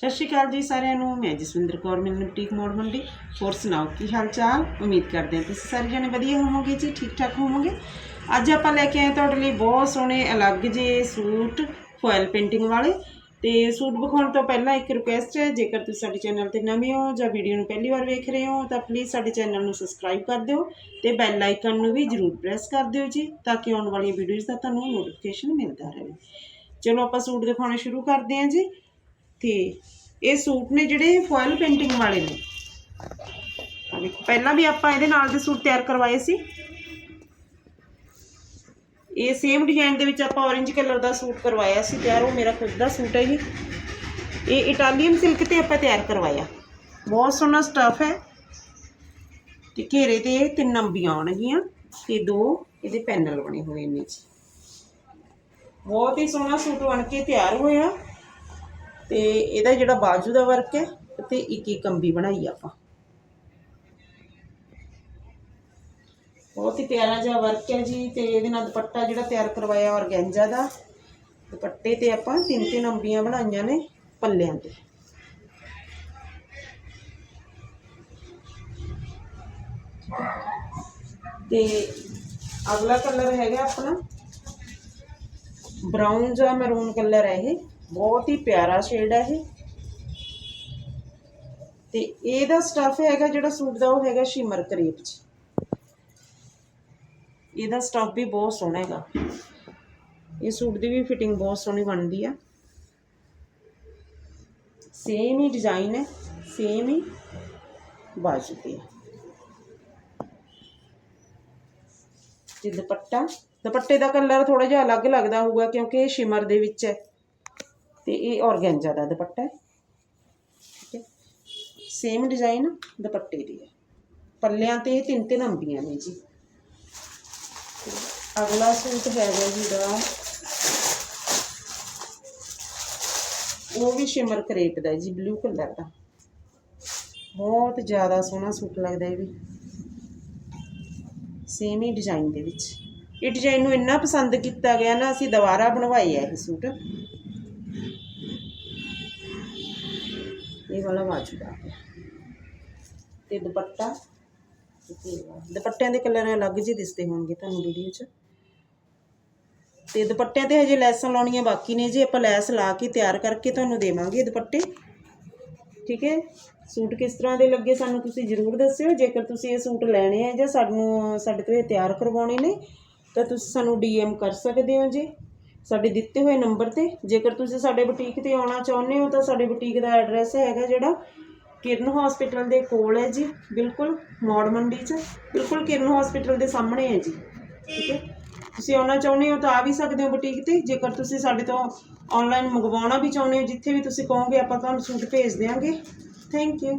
ਸਤਿ ਸ਼੍ਰੀ ਅਕਾਲ ਜੀ ਸਾਰਿਆਂ ਨੂੰ, ਮੈਂ ਜਸਵਿੰਦਰ ਕੌਰ ਮਿਲਨ ਬੁਟੀਕ ਮੋੜ ਮੰਡੀ। ਹੋਰ ਸੁਣਾਓ, ਕੀ ਹਾਲ ਚਾਲ ਉਮੀਦ ਕਰਦੇ ਹਾਂ ਤੁਸੀਂ ਸਾਰੇ ਜਣੇ ਵਧੀਆ ਹੋਵੋਗੇ ਜੀ ਠੀਕ ਠਾਕ ਹੋਵੋਗੇ। ਅੱਜ ਆਪਾਂ ਲੈ ਕੇ ਆਏ ਤੁਹਾਡੇ ਲਈ ਬਹੁਤ ਸੋਹਣੇ ਅਲੱਗ ਜੇ ਸੂਟ ਫੋਇਲ ਪੇਂਟਿੰਗ ਵਾਲੇ। ਤੇ ਸੂਟ ਵਿਖਾਉਣ ਤੋਂ ਪਹਿਲਾਂ ਇੱਕ ਰਿਕੁਐਸਟ ਹੈ, ਜੇਕਰ ਤੁਸੀਂ ਸਾਡੇ ਚੈਨਲ ਤੇ ਨਵੇਂ ਹੋ ਜਾਂ ਵੀਡੀਓ ਨੂੰ ਪਹਿਲੀ ਵਾਰ ਵੇਖ ਰਹੇ ਹੋ, ਤਾਂ ਪਲੀਜ਼ ਸਾਡੇ ਚੈਨਲ ਨੂੰ ਸਬਸਕ੍ਰਾਈਬ ਕਰ ਦਿਓ ਤੇ ਬੈਲ ਆਈਕਨ ਨੂੰ ਵੀ ਜਰੂਰ ਪ੍ਰੈਸ ਕਰ ਦਿਓ ਜੀ, ਤਾਂ ਕਿ ਆਉਣ ਵਾਲੀਆਂ ਵੀਡੀਓਜ਼ ਦਾ ਤੁਹਾਨੂੰ ਨੋਟੀਫਿਕੇਸ਼ਨ ਮਿਲਦਾ ਰਹੇ। ਚਲੋ ਆਪਾਂ ਸੂਟ ਦਿਖਾਉਣੇ ਸ਼ੁਰੂ ਕਰਦੇ ਹਾਂ ਜੀ। ਤੇ ਇਹ ਸੂਟ ਨੇ ਜਿਹੜੇ ਫੋਇਲ ਪੇਂਟਿੰਗ ਵਾਲੇ ਨੇ। ਆ ਪਹਿਲਾਂ ਵੀ ਆਪਾਂ ਇਹਦੇ ਨਾਲ ਦੇ ਸੂਟ ਤਿਆਰ ਕਰਵਾਏ ਸੀ। ਇਹ ਸੇਮ ਡਿਜ਼ਾਈਨ ਦੇ ਵਿੱਚ ਆਪਾਂ orange ਕਲਰ ਦਾ ਸੂਟ ਕਰਵਾਇਆ ਸੀ ਤਿਆਰ ਉਹ ਮੇਰਾ ਖੁਦ ਦਾ ਸੂਟ ਹੈ ਜੀ ਇਹ ਇਟਾਲੀਅਨ ਸਿਲਕ ਤੇ ਆਪਾਂ ਤਿਆਰ ਕਰਵਾਇਆ। ਬਹੁਤ ਸੋਹਣਾ ਸਟਫ ਹੈ। ਤੇ ਘੇਰੇ ਤੇ ਤਿੰਨ ਅੰਬੀਆਂ ਆਉਣਗੀਆਂ ਤੇ ਦੋ ਇਹਦੇ ਪੈਨਲ ਬਣੇ ਹੋਏ ਨੇ ਜੀ। ਬਹੁਤ ਹੀ ਸੋਹਣਾ ਸੂਟ ਬਣ ਕੇ ਤਿਆਰ ਹੋਇਆ। ਤੇ ਇਹਦਾ ਜਿਹੜਾ ਬਾਜੂ ਦਾ ਵਰਕ ਹੈ ਤੇ ਇੱਕ ਇੱਕ ਕੰਬੀ ਬਣਾਈ ਆਪਾਂ। ਬਹੁਤ ਹੀ ਪਿਆਰਾ ਜਿਹਾ ਵਰਕ ਹੈ ਜੀ ਤੇ ਇਹਦੇ ਨਾਲ ਦੁਪੱਟਾ ਜਿਹੜਾ ਤਿਆਰ ਕਰਵਾਇਆ ਔਰਗੈਂਜਾ ਦਾ। ਦੁਪੱਟੇ ਤੇ ਆਪਾਂ ਤਿੰਨ ਤਿੰਨ ਅੰਬੀਆਂ ਬਣਾਈਆਂ ਨੇ ਪੱਲਿਆਂ ਤੇ। ਤੇ ਅਗਲਾ ਕਲਰ ਹੈਗਾ ਆਪਣਾ। ਬਰਾਊਨ ਜਾਂ ਮਰੂਨ ਕਲਰ ਹੈ ਇਹ। ਬਹੁਤ ਹੀ ਪਿਆਰਾ ਸ਼ੇਡ ਹੈ ਇਹ ਤੇ ਇਹਦਾ ਸਟਫ ਹੈਗਾ ਜਿਹੜਾ ਸੂਟ ਦਾ ਉਹ ਹੈਗਾ ਸ਼ਿਮਰ ਕਰੇਪ ਚ ਇਹਦਾ ਸਟਫ ਵੀ ਬਹੁਤ ਸੋਹਣਾ ਹੈਗਾ ਇਹ ਸੂਟ ਦੀ ਵੀ ਫਿਟਿੰਗ ਬਹੁਤ ਸੋਹਣੀ ਬਣਦੀ ਆ ਸੇਮ ਹੀ ਡਿਜ਼ਾਈਨ ਹੈ ਸੇਮ ਹੀ ਬਾਜੂ ਤੇ ਹੈ ਤੇ ਦੁਪੱਟਾ ਦੁਪੱਟੇ ਦਾ ਕਲਰ ਥੋੜਾ ਜਿਹਾ ਅਲੱਗ ਲੱਗਦਾ ਹੋਊਗਾ ਕਿਉਂਕਿ ਇਹ ਸ਼ਿਮਰ ਦੇ ਵਿੱਚ ਹੈ ਤੇ ਇਹ ਔਰਗੈਂਜਾ ਦਾ ਦੁਪੱਟਾ ਹੈ। ਠੀਕ ਹੈ। ਸੇਮ ਡਿਜ਼ਾਈਨ ਦੁਪੱਟੇ ਦੀ ਹੈ। ਪੱਲਿਆਂ ਤੇ ਤਿੰਨ ਤਿੰਨ ਅੰਬੀਆਂ ਨੇ ਜੀ। ਅਗਲਾ ਸੂਟ ਹੈਗਾ ਜੀ ਦਾ ਉਹ ਵੀ ਸ਼ਿਮਰ ਕਰੇਟ ਦਾ ਜੀ ਬਲੂ ਕਲਰ ਦਾ। ਬਹੁਤ ਜ਼ਿਆਦਾ ਸੋਹਣਾ ਸੂਟ ਲੱਗਦਾ ਇਹ ਵੀ। ਸੇਮ ਹੀ ਡਿਜ਼ਾਈਨ ਦੇ ਵਿੱਚ। ਇਹ ਡਿਜ਼ਾਈਨ ਨੂੰ ਇੰਨਾ ਪਸੰਦ ਕੀਤਾ ਗਿਆ ਨਾ, ਅਸੀਂ ਦੁਬਾਰਾ ਬਣਵਾਏ ਆ ਇਹ ਸੂਟ। ਇਹ ਵਾਲਾ ਬਾਜੂ ਤੇ ਦੁਪੱਟਾ ਦੁਪੱਟਿਆਂ ਦੇ ਕਲਰ ਅਲੱਗ ਜਿਹੇ ਦਿਸਦੇ ਹੋਣਗੇ ਤੁਹਾਨੂੰ ਵੀਡੀਓ 'ਚ। ਤੇ ਦੁਪੱਟਿਆਂ ਤੇ ਹਜੇ ਲੈਸਾਂ ਲਾਉਣੀਆਂ ਬਾਕੀ ਨੇ ਜੀ ਆਪਾਂ ਲੈਸ ਲਾ ਕੇ ਤਿਆਰ ਕਰਕੇ ਤੁਹਾਨੂੰ ਦੇਵਾਂਗੇ ਦੁਪੱਟੇ। ਠੀਕ ਹੈ? ਸੂਟ ਕਿਸ ਤਰ੍ਹਾਂ ਦੇ ਲੱਗੇ ਸਾਨੂੰ ਤੁਸੀਂ ਜ਼ਰੂਰ ਦੱਸਿਓ। ਜੇਕਰ ਤੁਸੀਂ ਇਹ ਸੂਟ ਲੈਣੇ ਆ ਜਾਂ ਸਾਨੂੰ, ਸਾਡੇ ਤੋਂ ਇਹ ਤਿਆਰ ਕਰਵਾਉਣੇ ਨੇ, ਤਾਂ ਤੁਸੀਂ ਸਾਨੂੰ ਡੀਐਮ ਕਰ ਸਕਦੇ ਹੋ ਜੀ। ਸਾਡੇ ਦਿੱਤੇ ਹੋਏ ਨੰਬਰ ਤੇ। ਜੇਕਰ ਤੁਸੀਂ ਸਾਡੇ ਬੁਟੀਕ ਤੇ ਆਉਣਾ ਚਾਹੁੰਦੇ ਹੋ, ਤਾਂ ਸਾਡੇ ਬੁਟੀਕ ਦਾ ਐਡਰੈਸ ਹੈਗਾ ਜਿਹੜਾ ਕਿਰਨ ਹਸਪੀਟਲ ਦੇ ਕੋਲ ਹੈ ਜੀ। ਬਿਲਕੁਲ ਮੌੜ ਮੰਡੀ 'ਚ। ਬਿਲਕੁਲ ਕਿਰਨ ਹਸਪੀਟਲ ਦੇ ਸਾਹਮਣੇ ਹੈ ਜੀ। ਠੀਕ ਹੈ। ਤੁਸੀਂ ਆਉਣਾ ਚਾਹੁੰਦੇ ਹੋ ਤਾਂ ਆ ਵੀ ਸਕਦੇ ਹੋ ਬੁਟੀਕ ਤੇ। ਜੇਕਰ ਤੁਸੀਂ ਸਾਡੇ ਤੋਂ ਆਨਲਾਈਨ ਮੰਗਵਾਉਣਾ ਵੀ ਚਾਹੁੰਦੇ ਹੋ, ਜਿੱਥੇ ਵੀ ਤੁਸੀਂ ਕਹੋਗੇ ਆਪਾਂ ਤੁਹਾਨੂੰ ਸੂਟ ਭੇਜ ਦਿਆਂਗੇ। Thank you